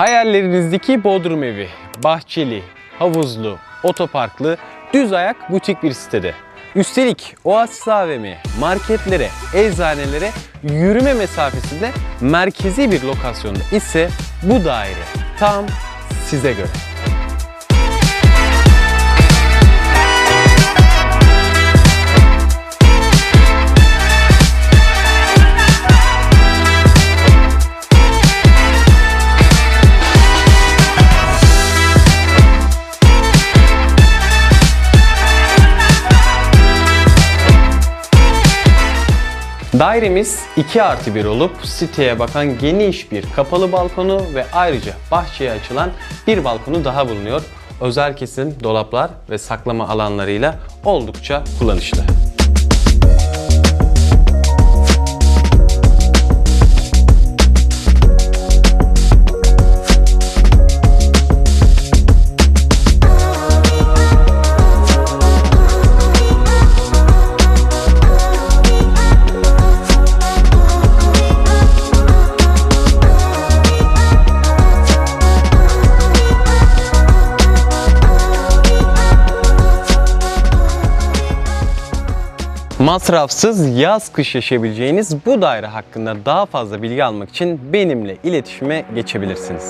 Hayallerinizdeki Bodrum evi, bahçeli, havuzlu, otoparklı, düz ayak butik bir sitede. Üstelik Oasis AVM, marketlere, eczanelere yürüme mesafesinde merkezi bir lokasyonda ise bu daire tam size göre. Dairemiz 2 artı 1 olup siteye bakan geniş bir kapalı balkonu ve ayrıca bahçeye açılan bir balkonu daha bulunuyor. Özel kesim dolaplar ve saklama alanlarıyla oldukça kullanışlı. Masrafsız yaz kış yaşayabileceğiniz bu daire hakkında daha fazla bilgi almak için benimle iletişime geçebilirsiniz.